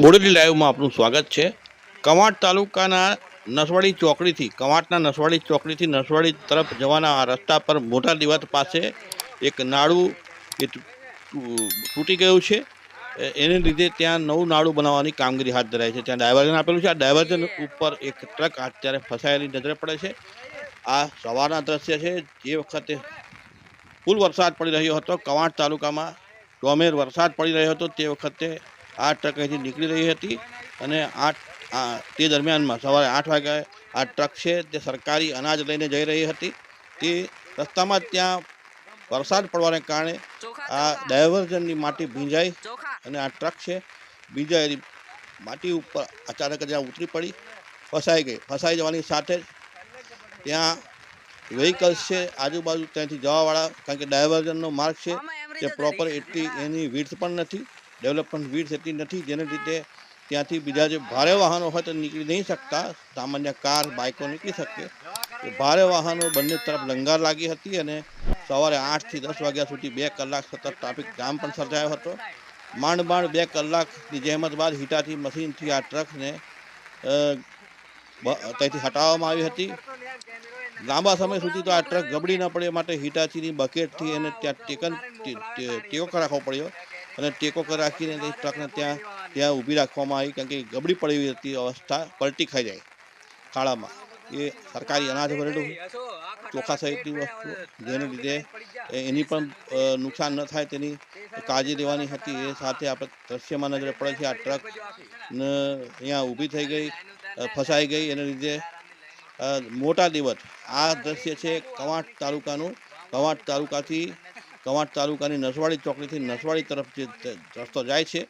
બોડેલી લાઈવમાં આપનું સ્વાગત છે. કવાંટ તાલુકાના નસવાડી ચોકડીથી, કવાંટના નસવાડી ચોકડીથી નસવાડી તરફ જવાના રસ્તા પર મોટા દિવત પાસે એક નાળું એ તૂટી ગયું છે. એને લીધે ત્યાં નવું નાળું બનાવવાની કામગીરી હાથ ધરાઈ છે. ત્યાં ડાયવર્ઝન આપેલું છે. આ ડાયવર્ઝન ઉપર એક ટ્રક અત્યારે ફસાયેલી નજરે પડે છે. આ સવારના દ્રશ્ય છે. જે વખતે ફૂલ વરસાદ પડી રહ્યો હતો, કવાંટ તાલુકામાં ડોમેર વરસાદ પડી રહ્યો હતો, તે વખતે આ ટ્રક અહીંથી નીકળી રહી હતી અને આઠ આ તે દરમિયાનમાં સવારે આઠ વાગ્યા આ ટ્રક છે તે સરકારી અનાજ લઈને જઈ રહી હતી. તે રસ્તામાં ત્યાં વરસાદ પડવાને કારણે આ ડાયવર્ઝનની માટી ભીંજાઈ અને આ ટ્રક છે ભીંજાયેલી માટી ઉપર અચાનક જ્યાં ઉતરી પડી ફસાઈ ગઈ. ફસાઈ જવાની સાથે જ ત્યાં વ્હીકલ્સ છે આજુબાજુ ત્યાંથી જવાવાળા કારણ કે ડાયવર્ઝનનો માર્ગ છે તે પ્રોપર એટલી એની વિડ્થ પણ નથી. ડેવલપમેન્ટ વિડ્થ એટલી નથી. જેને લીધે ત્યાંથી બીજા જે ભારે વાહનો હોય તો નીકળી નહીં શકતા. સામાન્ય કાર, બાઇકો નીકળી શકે. ભારે વાહનો બંને તરફ લંગાર લાગી હતી અને સવારે આઠથી દસ વાગ્યા સુધી બે કલાક સતત ટ્રાફિક જામ પણ સર્જાયો હતો. માંડ માંડ બે કલાકની જહેમત બાદ હીટાથી, મશીનથી આ ટ્રકને ત્યાંથી હટાવવામાં આવી હતી. લાંબા સમય સુધી તો આ ટ્રક ગબડી ન પડે માટે હીટાચીની બકેટથી એને ત્યાં ટેકન ટેકો રાખવો પડ્યો. અને ટેકો રાખીને ટ્રકને ત્યાં ત્યાં ઊભી રાખવામાં આવી કારણ કે ગબડી પડી હતી અવસ્થા, પલટી ખાઈ જાય ખાડામાં એ સરકારી અનાજ ભરેલું ચોખા સહિતની વસ્તુ, જેને લીધે એની પણ નુકસાન ન થાય તેની કાળજી લેવાની હતી. એ સાથે આપણે દ્રશ્યમાં નજરે પડે છે, આ ટ્રક ને અહીંયા ઊભી થઈ ગઈ ફસાઈ ગઈ. એને લીધે મોટા દિવસ આ દ્રશ્ય છે કવાંટ તાલુકાનું, કવાંટ તાલુકાથી કવાંટ તાલુકાની નસવાડી ચોકડીથી નસવાડી તરફ જે રસ્તો જાય છે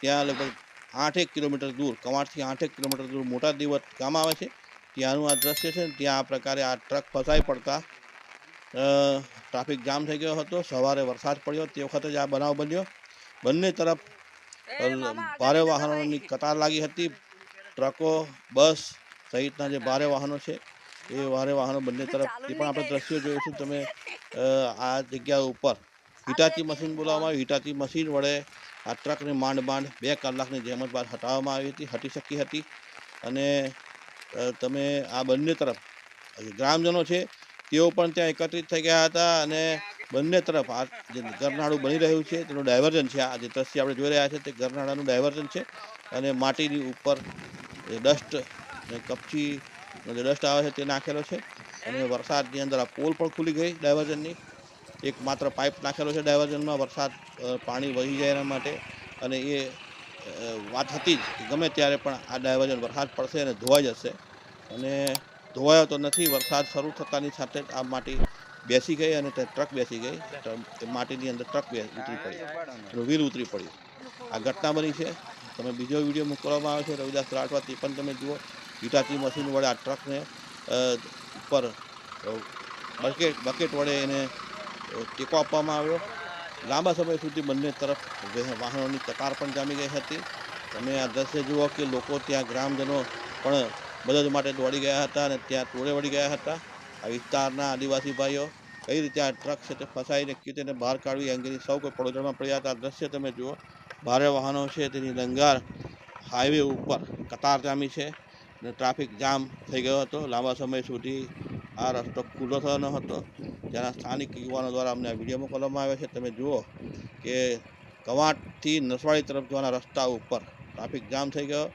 ત્યાં લગભગ આઠેક કિલોમીટર દૂર કવાંટથી આઠેક કિલોમીટર દૂર મોટા દિવસ ગામ આવે છે. ત્યાંનું આ દ્રશ્ય છે ત્યાં આ પ્રકારે આ ટ્રક ફસાઈ પડતા ટ્રાફિક જામ થઈ ગયો હતો. સવારે વરસાદ પડ્યો તે વખતે જ આ બનાવ બન્યો. બંને તરફ ભારે વાહનોની કતાર લાગી હતી. ટ્રકો બસ સહિતના જે ભારે વાહનો છે એ વારે વાહનો બંને તરફ એ પણ આપણે દ્રશ્યો જોઈશું તમે આ જગ્યા ઉપર હિટાચી મશીન બોલાવવામાં આવી. હિટાચી મશીન વડે આ ટ્રકને માંડ માંડ બે કલાકની જહેમત બાદ હટાવવામાં આવી હતી હટી શકી હતી. અને તમે આ બંને તરફ ગ્રામજનો છે તેઓ પણ ત્યાં એકત્રિત થઈ ગયા હતા અને બંને તરફ આ જે ગરનાળું બની રહ્યું છે તેનું ડાયવર્ઝન છે. આ જે દ્રશ્ય આપણે જોઈ રહ્યા છે તે ગરનાળાનું ડાયવર્ઝન છે અને માટીની ઉપર ડસ્ટ કપચી જે ડસ્ટ આવે છે તે નાખેલો છે. અને વરસાદની અંદર આ પોલ પણ ખુલી ગઈ ડાયવર્ઝનની. એક માત્ર પાઇપ નાખેલો છે ડાયવર્ઝનમાં. વરસાદ પાણી વહી જાય એના માટે. અને એ વાત હતી જ ગમે ત્યારે પણ આ ડાયવર્ઝન વરસાદ પડશે અને ધોવાઈ જશે. અને ધોવાયો તો નથી, વરસાદ શરૂ થતાની સાથે આ માટી બેસી ગઈ અને ટ્રક બેસી ગઈ. માટીની અંદર ટ્રક ઉતરી પડી. વ્હીલ ઉતરી પડ્યું આ ઘટના બની છે. તમે બીજો વીડિયો મોકલવામાં આવ્યો છે, રવિદાસ રાઠવા, તે પણ તમે જુઓ. હિટાચી મશીન વડે આ ટ્રકને ઉપર બકેટ બકેટ વડે એને ટેકો આપવામાં આવ્યો. લાંબા સમય સુધી બંને તરફ વાહનોની કતાર પણ જામી ગઈ હતી. તમે આ દ્રશ્ય જુઓ કે લોકો ત્યાં ગ્રામજનો પણ મદદ માટે દોડી ગયા હતા અને ત્યાં ટોળે વળી ગયા હતા. આ વિસ્તારના આદિવાસી ભાઈઓ કઈ રીતે આ ટ્રક છે તે ફસાઈને કે તેને બહાર કાઢવી અંગેની સૌ કોઈ પડોદરામાં પડ્યા હતા. આ દ્રશ્ય તમે જુઓ, ભારે વાહનો છે, તેની લંગાર હાઈવે ઉપર કતાર જામી છે. ટ્રાફિક જામ થઈ ગયો હતો. લાંબા સમય સુધી આ રસ્તો ખુલ્લો થયો ન હતો. જેના સ્થાનિક યુવાનો દ્વારા અમને આ વીડિયો મોકલવામાં આવ્યો છે. તમે જુઓ કે કવાંટથી નસવાડી તરફ જવાના રસ્તા ઉપર ટ્રાફિક જામ થઈ ગયો.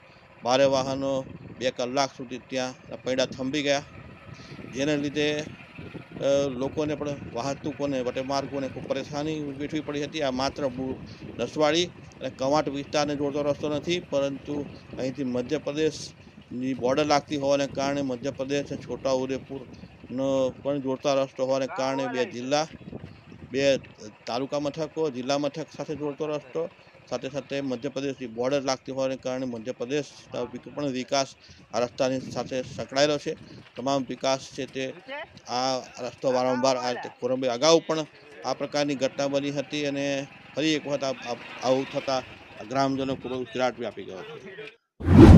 ભારે વાહનો બે કલાક સુધી ત્યાં પૈડા થંભી ગયા. જેને લીધે લોકોને પણ વાહતુકોને, વટેમાર્ગોને ખૂબ પરેશાની વેઠવી પડી હતી. આ માત્ર નસવાડી અને કવાંટ વિસ્તારને જોડતો રસ્તો નથી, પરંતુ અહીંથી મધ્યપ્રદેશની બોર્ડર લાગતી હોવાને કારણે મધ્યપ્રદેશ અને છોટા ઉદેપુરનો પણ જોડતા રસ્તો હોવાને કારણે બે જિલ્લા, બે તાલુકા મથકો, જિલ્લા મથક સાથે જોડતો રસ્તો. સાથે સાથે મધ્યપ્રદેશની બોર્ડર લાગતી હોવાને કારણે મધ્યપ્રદેશ પણ વિકાસ આ રસ્તાની સાથે સંકળાયેલો છે. તમામ વિકાસ છે તે આ રસ્તો વારંવાર આ કોરંબે અગાઉ પણ આ પ્રકારની ઘટના બની હતી અને ફરી એક વખત આવું થતાં ગ્રામજનો પૂરો ઉચરાટ વ્યાપી ગયો હતો